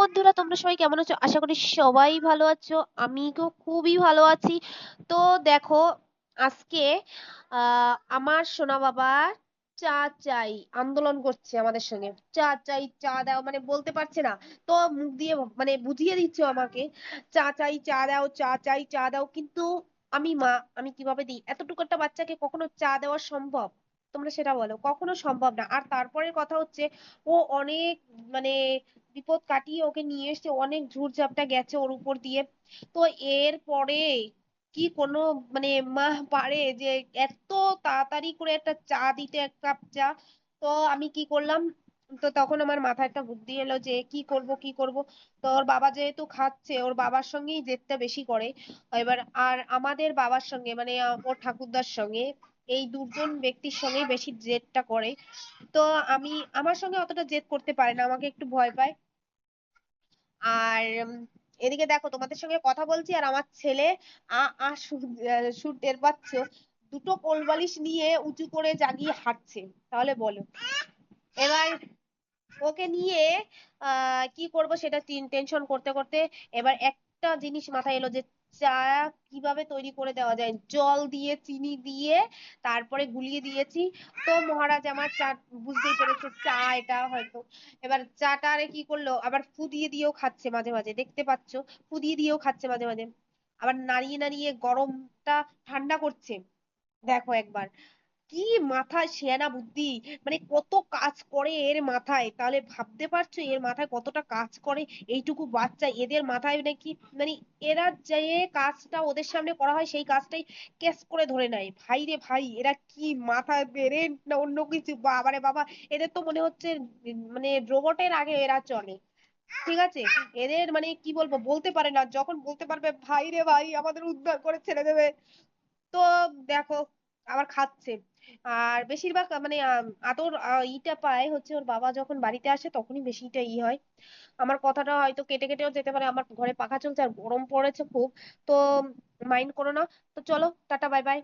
বন্ধুরা, তোমরা সবাই কেমন আছো? আশা করি সবাই ভালো আছো। আমি তো খুবই ভালো আছি। তো দেখো, আজকে আমার সোনা বাবা চা চাই আন্দোলন করছে আমাদের সঙ্গে। চা চাই চা দাও মানে বলতে পারছে না। তো মুখ দিয়ে মানে বুঝিয়ে দিচ্ছ আমাকে চা চাই চা দাও চা চাই চা দাও। কিন্তু আমি মা, আমি কীভাবে দিই? এতটুকু একটা বাচ্চাকে কখনো চা দেওয়া সম্ভব? তোমরা সেটা বলো। কখনো সম্ভব না। আর তারপরের কথা হচ্ছে, ও অনেক মানে বিপদ কাটিয়ে ওকে নিয়ে এসছে, অনেক ঝুড়ঝাপটা গেছে ওর উপর দিয়ে। তো এর পরে কি কোনো মানে মা পারে যে এত তাড়াতাড়ি করে একটা চা দিতে, এক কাপ চা? তো আমি কি করলাম, তো তখন আমার মাথায় একটা বুদ্ধি এলো যে কি করব কি করব? তো ওর বাবা যেহেতু খাচ্ছে, ওর বাবার সঙ্গেই জেদটা বেশি করে। এবার আর আমাদের বাবার সঙ্গে মানে ওর ঠাকুরদার সঙ্গে এই দুজন ব্যক্তির সঙ্গেই বেশি জেদটা করে। তো আমি, আমার সঙ্গে অতটা জেদ করতে পারে না, আমাকে একটু ভয় পায়। আর, এদিকে দেখো, তোমাদের সঙ্গে কথা বলছি, আর আমার ছেলে আ আ সুর টের পাচ্ছ। দুটো কোলবালিশ নিয়ে উঁচু করে জাগিয়ে হাঁটছে, তাহলে বলো। এবার ওকে নিয়ে কি করব সেটা টেনশন করতে করতে এবার একটা জিনিস মাথায় এলো যে চা কীভাবে তৈরি করে দেওয়া যায়? জল দিয়ে, চিনি দিয়ে, তারপরে গুলিয়ে দিয়েছি। তো মহারাজ, আমার চা, বুঝতেই পেরেছে, চা এটা হয়তো। এবার চাটা আরে কি করল? আবার ফু দিয়ে দিয়েও খাচ্ছে মাঝে মাঝে, দেখতে পাচ্ছ? ফু দিয়ে দিয়েও খাচ্ছে মাঝে মাঝে। আবার নাড়িয়ে নাড়িয়ে গরমটা ঠান্ডা করছে। দেখো একবার। কি মাথায় শেয়ানা বুদ্ধি? মানে কত কাজ করে এর মাথায়? তাহলে ভাবতে পারছ এর মাথায় কতটা কাজ করে এইটুকু বাচ্চা? এদের মাথায় নাকি মানে এরা যে কাজটা ওদের সামনে করা হয় সেই কাজটাই ক্যাচ করে ধরে নেয়। ভাই রে ভাই, এরা কি মাথায় ব্রেন না অন্য কিছু? বাবারে বাবা, এদের তো মনে হচ্ছে মানে রোবটের আগে এরা চলে। ঠিক আছে? এদের মানে কি বলব? বলতে পারে না। যখন বলতে পারবে, ভাই রে ভাই, আমাদের উদ্ধার করে ছেড়ে দেবে। তো দেখো আবার খাচ্ছে। আর বেশিরভাগ মানে আদর ইটা পায় হচ্ছে ওর বাবা যখন বাড়িতে আসে তখনই বেশিটা ই হয়। আমার কথাটা হয়তো কেটে কেটেও যেতে পারে, আমার ঘরে পাখা চলছে আর গরম পড়েছে খুব। তো মাইন্ড করো না। তো চলো, টাটা, বাই বাই।